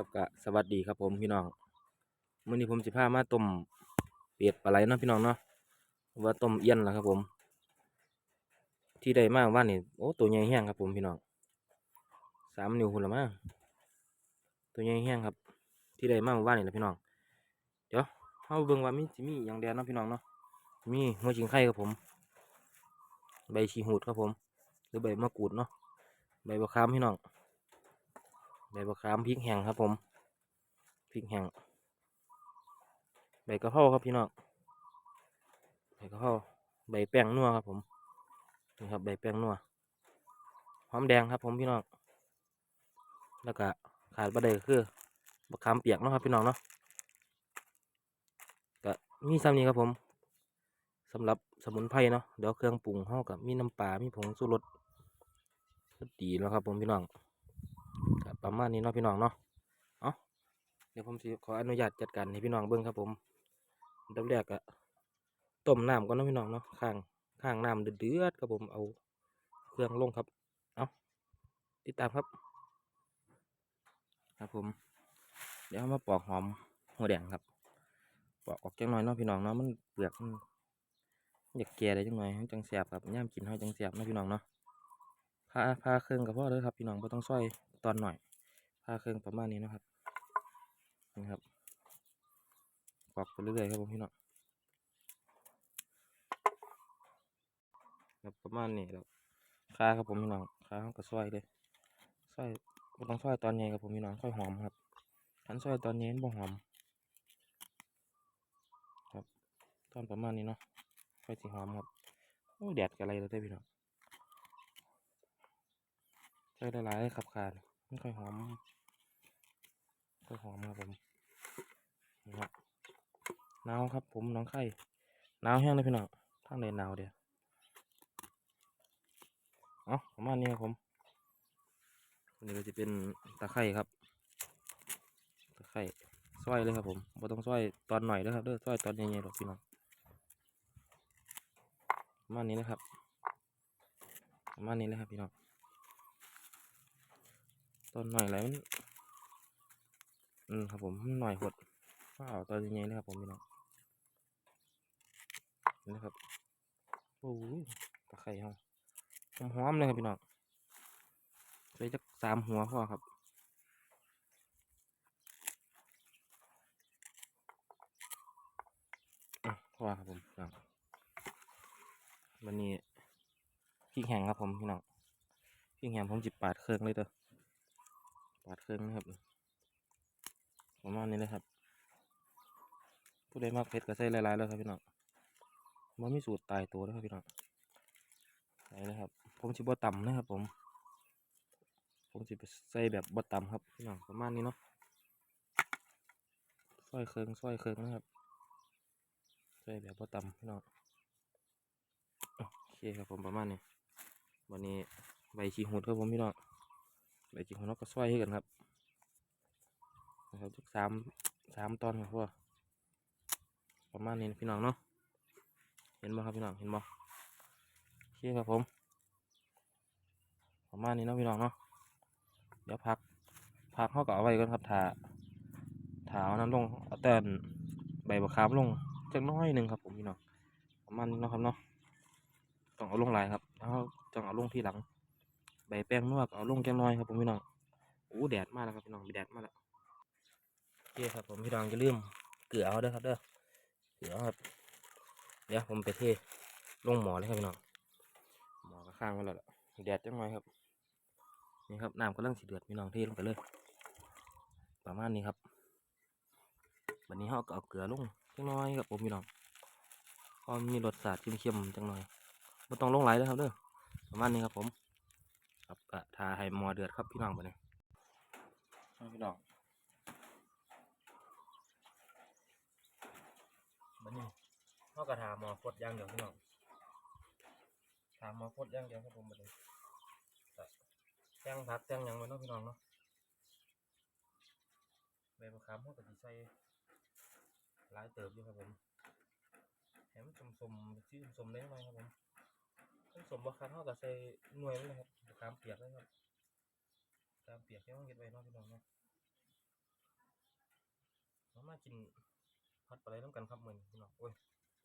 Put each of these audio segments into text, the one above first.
ครับกะสวัสดีครับผมพี่น้องมื้อนี้ผมสิพามาต้มเป็ดปลาไหลเนาะพี่น้องเนาะว่าต้มเอี้ยนล่ะครับผม ที่ได้มากว่านี่โอ้ตัวใหญ่แห้งครับผมพี่น้องสามนิ้วหุ่นละมั้งตัวใหญ่แห้งครับ ที่ได้มากว่านี่แหละพี่น้องเดี๋ยวเฮาเบิ่งว่ามีสิมีอย่างแดนเนาะพี่น้องเนาะมีหัวชิงไข่ครับผม ใบชีหูดครับผม หรือใบมะกรูดเนาะใบบักขามพี่น้อง ใบบักขามพริกแห้งครับผมพริกแห้งใบกระเพราครับพี่น้องใบกระเพราใบแป้งนัวครับผมนี่ครับใบแป้งนัวหอมแดงครับผมพี่น้องแล้วก็ขาดบ่ได้ก็คือบักขามเปียกเนาะครับพี่น้องเนาะก็มีซ้ำนี้ครับผมสำหรับสมุนไพรเนาะเดี๋ยวเครื่องปรุงเฮากับมีน้ำปลามีผงชูรสดีแล้วครับผมพี่น้อง ประมาณนี้เนาะพี่น้องเนาะเอาเดี๋ยวผมสิขออนุญาตจัดการให้พี่น้องเบิ่งครับผมดับแรกอะต้มน้ำก่อนนะพี่น้องเนาะข้างข้างน้ำเดือดครับผมเอาเครื่องลงครับ เอาติดตามครับ ครับผม เดี๋ยวมาปอกหอมหัวแดงครับ ปอกออกจังหน่อยเนาะพี่น้องเนาะมันเปลือกมันอยากแก่ได้จังหน่อยจังแสบครับย่ามกินห้จังแสบเนาะพี่น้องเนาะพาพาเครื่องกับพ่อเลยครับพี่น้องไ่ต้องซอยตอนหน่อย พาเครื่องประมาณนี้นะครับนี่ครับปอกไปเรื่อยๆครับผมพี่น้องครับประมาณนี้แล้วคาครับผมพี่น้องคาเขาก็ซอยเลยซอยไม่ต้องซอยตอนใหญ่ครับผมพี่น้องค่อยหอมครับขันซอยตอนใหญ่มันบ่หอม ครับตอนประมาณนี้เนาะค่อยสิหอมครับโอ้แดดกับอะไรเลยเด้พี่น้องใส่หลายๆขับขาด ไม่ค่อยหอมค่อยหอมครับผมนี่ครับหนาวครับ ผมน้องไข่หนาวแห้งเลยพี่น้องทางไหนหนาวเดียวเอาประมาณนี้ครับผมอันนี้ก็จะเป็นตะไคร่ครับตะไคร่ซอยเลยครับผมบ่ต้องซอยตอนหน่อยนะครับเด้อซอยตอนใหญ่ๆหรอกพี่น้องประมาณนี้นะครับประมาณนี้เลยครับพี่น้อง ตอนหน่อยอะไรมันอืมครับผมหน่อยหดว้าวตอนยังไงนะครับผมพี่น้องนี่นะครับโอ้ยตะไคร้ห้องหอมๆเลยครับพี่น้องใส่จักสามหัวพอครับอ่อครับผมพี่น้องวันนี้พริกแห้งครับผมพี่น้องพริกแห้งผมจิบปาดเครื่องเลยเด้อ ปาดเครื่องนะครับประมาณนี้เลยครับ ผู้ใดมักเผ็ดก็ใส่หลายๆเลยครับพี่น้องมันมีสูตรตายตัวเลยครับพี่น้องใส่เลยครับ ผมสิบ่ต่ำนะครับ ผม ผมสิใส่แบบบ่ต่ำครับพี่น้องประมาณนี้เนาะซอยเครื่องซอยเครื่องนะครับใส่แบบบ่ต่ำพี่น้องโอเคครับผมประมาณนี้วันนี้ใบชีหูดครับผมพี่น้อง ใบจิงของนกก็ซอยให้กันครับนะครับทุกสามสามตอนครับพ่อประมาณนี้พี่น้องเนาะเห็นบ่ครับพี่น้องเห็นบ่โอเคครับผมประมาณนี้เนาะพี่น้องเนาะเดี๋ยวพักพักเขาก็เอาไว้ก่อนครับถาถาเอาน้ำลงเอาแต่นใบบักขามลงจักน้อยหนึ่งครับผมพี่น้องประมาณนี้เนาะครับเนาะต้องเอาลงหลายครับแล้วต้องเอาลงที่หลัง ใบแป้งนวดเอาลงแก้น้อยครับผมพี่น้องโอ้แดดมากแล้วครับพี่น้องมีแดดมากแล้วโอเคครับผมพี่น้องอย่าลืมเกลือเอาเด้อครับเด้อเกลือครับเดี๋ยวผมไปเทลงหมอเลยครับพี่น้องหมอก็ข้างไว้แล้วล่ะแดดจังหน่อยครับนี่ครับน้ำกำลังสีเดือดพี่น้องเทลงไปเลย ประมาณนี้ครับวันนี้เขาก็เอาเกลือลงจังน้อยครับผมพี่น้องพอมีรสชาติเค็มๆจังหน่อยไม่ต้องลงไหลายเลยครับเด้อประมาณนี้ครับผม ให้หมอเดือดครับพี่น้องไปเลยพี่น้องบันนี้เขากระทามอฟดย่างเดียวพี่น้องทามอฟดย่างเดียวครับผมบันนี้แจ้งพักแจ้งยังไว้เนาะพี่น้องเนาะใบมะขามเขาก็จะใส่หลายเติบอยู่ครับผมแถมสมสมชื่อสมได้ไหมครับผมผสมบะคันเท่ากับใส่หน่วยเลยครับบะขามเปียกเลยครับามเปียกที่ต้องเก็บไว้เนอกพี่น้องเนาะมากินผัดปลาไหลน้ำกันครับมื้อนพี่น้องโอ้ย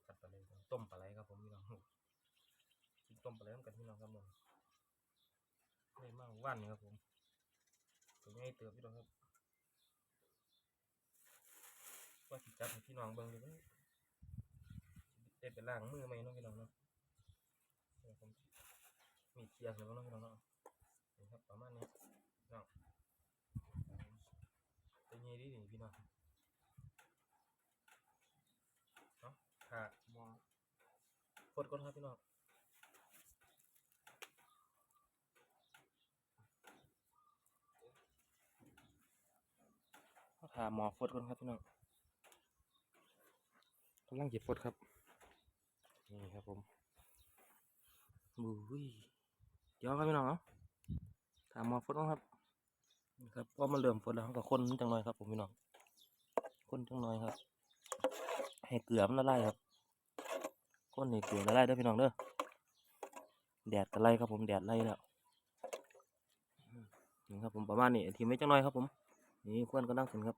ผัดปลาไหลต้มปลาไหลครับผมพี่น้องกินต้มปลาไหลน้ำกันพี่น้องครับมื้อนี้ได้มากว่านนี่ครับผมตัวใหญ่เติบพี่น้องครับว่าสิจัดให้พี่น้องเบิ่งดูเด้อได้ไปล้างมือไหมเนาะพี่น้องเนาะผมมีเกียร์แล้วเนาะพี่น้องเนาะนี่ครับประมาณนี้ น้องตัวใหญ่ดีนี่พี่น้องค่ะขาดมองกดก่อนครับพี่น้องเขาหมอฟดก่อนครับพี่น้องกำลังเก็บฟดครับ นี่ครับผมบุ้ยเดี๋ยวครับพี่น้องเนาะถามหมอฟดก่อนครับ นี่ครับเพราะมันเริ่มฟดแล้วเขาก็คนจังหน่อยครับผมพี่น้องคนจังหน่อยครับ ให้เกลือมันละลายครับก้นนี่เกลือละลายเด้อพี่น้องเด้อแดดกะไล่ครับผมแดดไล่แล้วนี่ครับผมประมาณนี้ทีไม่จังหน้อยครับ ผม นี่ควรก็นั่งขึ้นครับ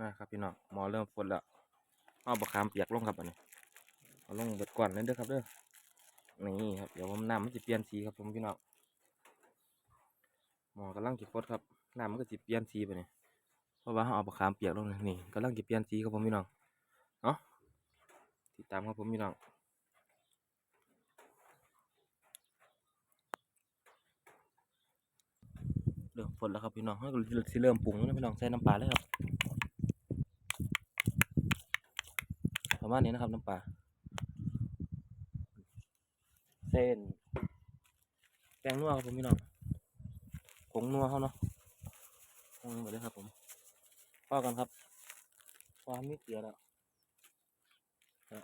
นะครับพี่น้องหมอเริ่มฝนแล้วเอาบะขามเปียกลงครับอันนี้เอาลงเบิดก่อนเลยเด้อครับเด้อนี่ครับเดี๋ยวผมน้ำมันจะเปลี่ยนสีครับผมพี่น้อง หมอกำลังจะฟดครับน้ำมันก็จะเปลี่ยนสีไปนี่ยเพราะว่าเราเอาบะขามเปียกลงนี่กำลังจะเปลี่ยนสีครับผมพี่น้องเนาะติดตามครับผมพี่น้องเริ่มฝนแล้วครับพี่น้องให้สิเริ่มปรุงแล้วนะพี่น้องใส่น้ำปลาเลยครับประมาณนี้นะครับน้ำปลาเส้นแป้งนัวครับผมพี่น้อง งนัวเขาเนาะผงหมดเลยครับผมพอกันครับความมีเกลือแล้ว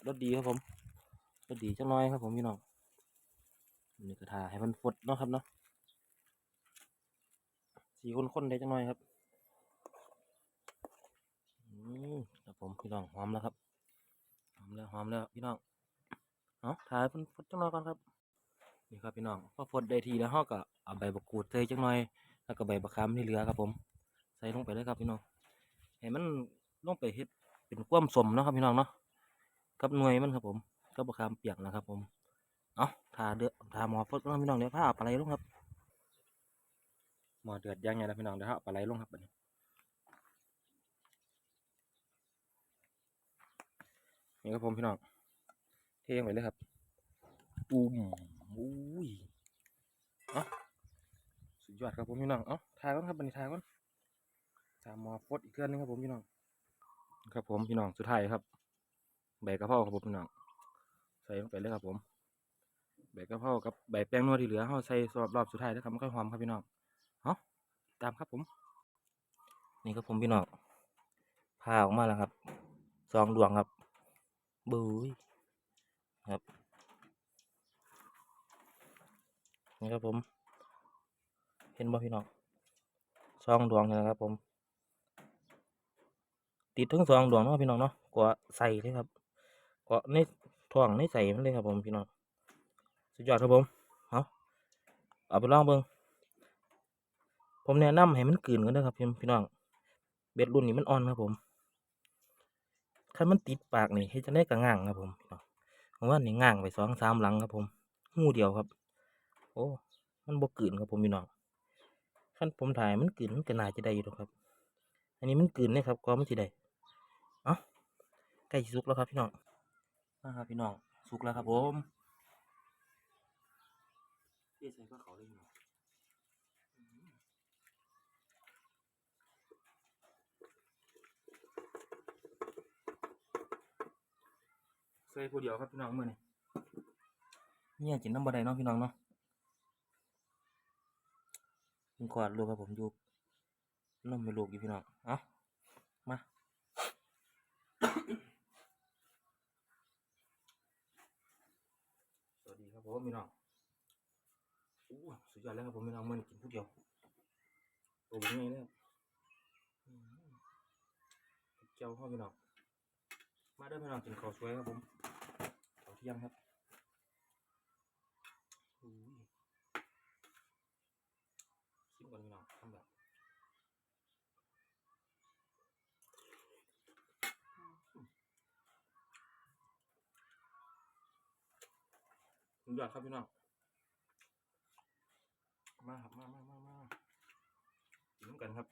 รสดีครับผมรสดีจังน้อยครับผมพี่น้องนี่กระทาให้มันฟดเนาะครับเนาะสีข้นๆได้จังน้อยครับอืมครับผมพี่น้องหอมแล้วครับหอมแล้วหอมแล้วพี่น้องเอาถ่ายมันฟดจังน้อยก่อนครับนี่ครับพี่น้องพอฟดได้ทีแล้วเราก็เอาใบบกูดใส่จังน้อย แล้วก็ใบบักขามที่เหลือครับผม ใส่ลงไปเลยครับพี่น้องให้มันลงไปเฮ็ดเป็นควมสมเนาะครับพี่น้องเนาะกับหน่วยมันครับผมกับบะขามเปียกนะครับ ผมเอาทาเดือดทาหมอฟดก็พี่น้องเดี๋ยวผ้าอาปลาไหลลงครับหมอเดือดยังไงนะพี่น้องเดี๋ยวเอาปลาไหลลงครับบัดนี้นี่ครับผมพี่น้องเทลงไปเลยครับอุ้มอุ้ยเอ้าสุด ยอดครับผมพี่น้อง เอ้าทายก่อนครับบัดนี้ทายก่อนทาหมอฟดอีกเครื่องนึงครับผมพี่น้อง ครับผมพี่น้องสุดท้ายครับ ใบกระเพราครับผมพี่น้อง ใส่ลงไปเลยครับผม ใบกระเพรากับใบแป้งนวดที่เหลือเราใส่สำหรับรอบสุดท้ายนะครับมันค่อยหอมครับพี่น้อง เอาตามครับผม นี่ครับผมพี่น้องผ่าออกมาแล้วครับสองดวงครับบุ้ยครับนี่ครับผม เห็นบ่พี่น้องสองดวงนะครับ ผม ติดทั้งสองดวงเนาะพี่น้องเนาะกว่าใส่เลยครับกว่าในท้องในใส่มันเลยครับ ผมพี่น้องสุดยอดครับผมเอาเอาไปลองเบิ่งผมแนะนำให้มันกลืนกันนะครับพี่พี่น้องเบ็ดรุ่นนี้มันอ่อนครับผมถ้ามันติดปากนี่เฮ็ดจะได้กระง่างครับผมผมว่านี่ง่างไปสองสามหลังครับผมหูเดียวครับ โอ้ มันบ่กลืนครับผมพี่น้อง ขั้นผมถ่ายมันกลืนมันก็น่าจะได้อยู่หรอกครับ อันนี้มันกลืนนะครับก็มันสิได้เอ้าใกล้สุกแล้วครับพี่น้องนะครับพี่น้องสุกแล้วครับผมเอ๊ะใส่ก็เขาเลยพี่น้องอืมใส่ผู้เดียวครับพี่น้องเมื่อนี้เนี่ยกินน้ำบะไดเนาะพี่น้องเนาะ กินขวดลูกครับผมอยู่นมไม่ลูกอยู่พี่น้อง เอ้า มาสวัสดีครับผมพี่น้องอู้สุดยอดแล้วครับผมพี่น้องมันกินผู้เดียวตัวเป็นไงเนี่ยเจ้าพ่อพี่น้อง มาด้อพี่น้องกินข้าวสวยครับผมข้าวเที่ยงครับ không được สุดยอดครับพี่น้อง มาครับมามามามากินน้ำกันครับ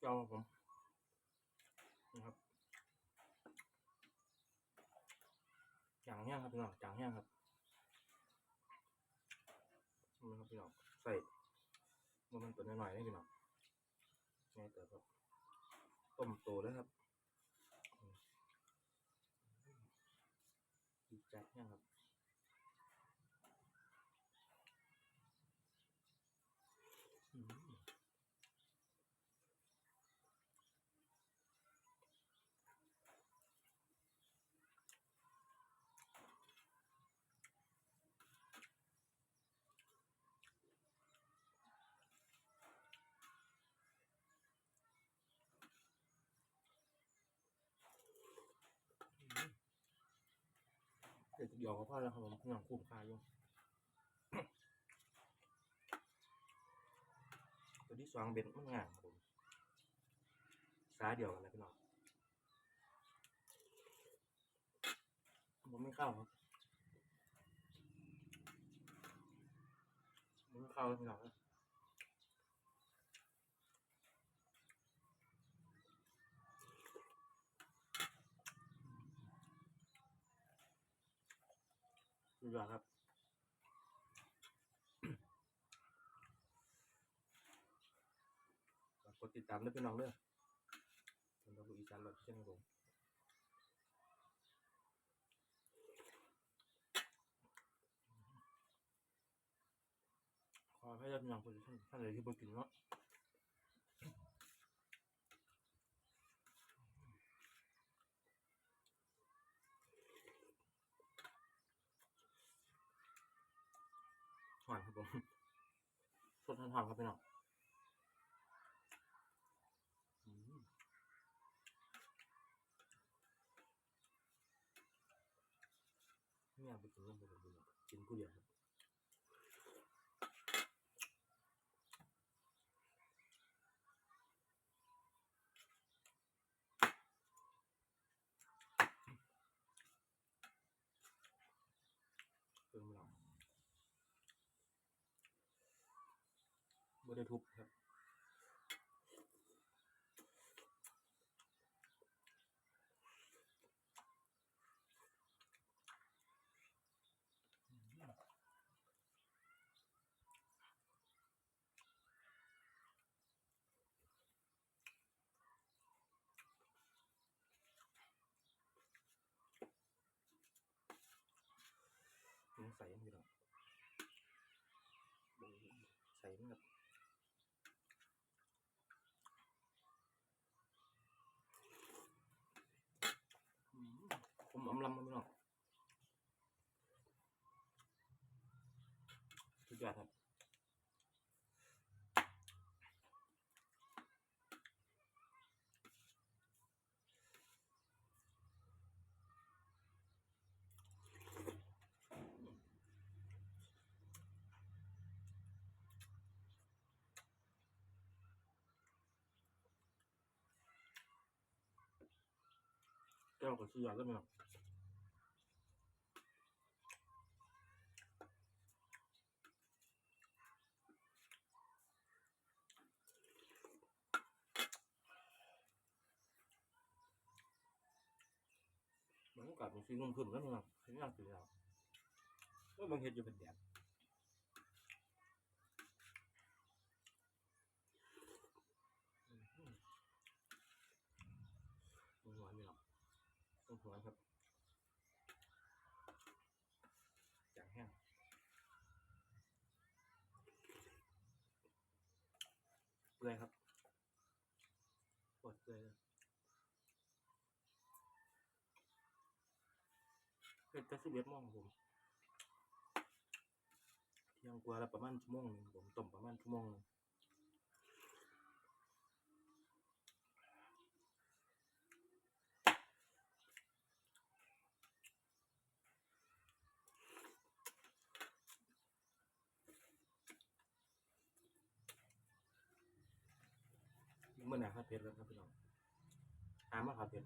เจ้าผม แห้งครับพี่น้องจางแห้งครับนี่ครับพี่น้องใส่มันมันตัวน้อยๆนี่พี่น้องง่ายเติบครับต้มโตแล้วครับอืมดีจัดแห้งครับอืม เดี๋ยวจะยอมกับพ่อแล้วครับผมยังคุ้มค่าอยู่ตัวที่สองเบ็ดมันง่ายครับผมสาเดียวกันนะพี่น้องผมไม่เข้าครับผมไม่เข้าพี่น้องครับ สุดยอดครับฝากกดติดตามด้วยพี่น้องเด้อสำหรับอีสานรถเช่นครับผมขอให้ยอดพี่น้องคนท่านท่านเลยที่บ่กินเนาะหวานครับ ผมสดทานๆครับพี่น้องเนี่ยไปกินเรื่องไปกินผู้เดียวครับเติมหลัง ไม่ได้ทุบครับมันใส่ยังไงหรอใส่มันแบบอืมผมอำลำมันไม่หรอก สุดยอดครับแก้วกับสุดยอดแล้วไหมหรอกมั นก็กลับเป็นสีนุ่มขึ้นแล้วมั้งสีน่าตื่นแล้วก็บางเห็ดอยู่เป็นแดดหวานไหมหรอกต้องหวานครับจางแห้งเปื่อยครับปวดเปื่อยเลย เป็นแต่สิบเอ็ดโมงครับผมเที่ยงกว่าล้วประมาณชั่วโมงหนึงผมต้มประมาณชั่วโมงหนึงนาผัดเผ็ดแล้วครับพี่น้องหามาผัดเผ็ด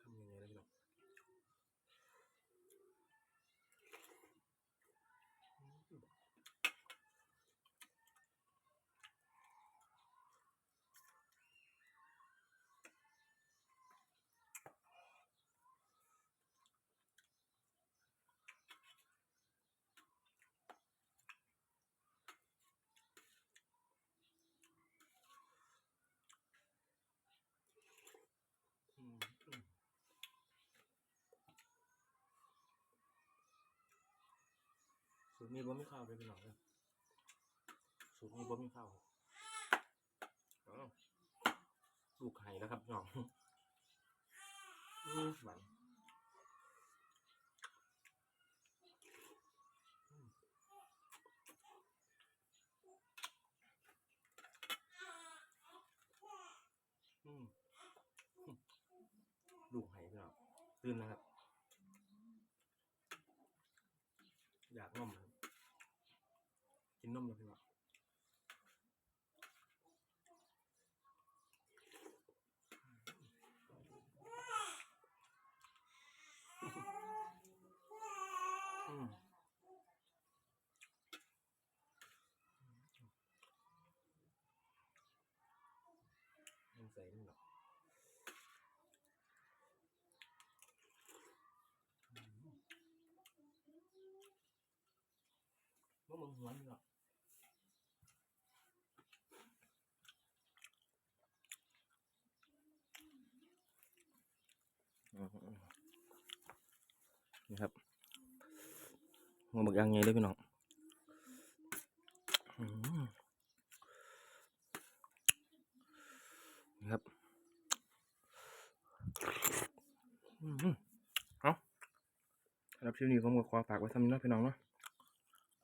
ทำยังไงแล้วพี่น้องอืมอืม สูตรนี้บ่มีข้าวเลยพี่น้องเลยสูตรนี้บ่มีข้าวลูกไข่แล้วครับน้องอืมหวานอืมลูกไห้พี่น้องตื่นนะครับ อยากนมครับกินนมเลยพี่น้อง อืมมันใส่นี่หรอกว่ามึงหัวนี่หรอกนี่ครับ หัวบักยางไงเลยพี่น้องนี่ครับอืมเอาสำหรับคลิปนี้ผมก็ขอฝากไว้ทำนี้เนาะพี่น้องเนาะ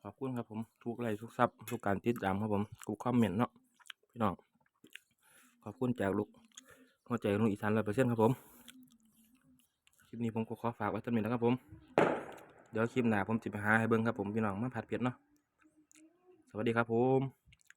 ขอบคุณครับผม ทุกไลค์ทุกซับทุกการติดตามครับผมทุกคอมเมนต์เนาะพี่น้อง ขอบคุณจากลูกหัวใจลูกอีสานร้อยเปอร์เซ็นต์ครับผม คลิปนี้ผมก็ขอฝากไว้เท่านี้นะครับผม เดี๋ยวคลิปหน้าผมจะไปหาให้เบิ้งครับผมพี่น้องมาผัดเผ็ดเนาะสวัสดีครับผม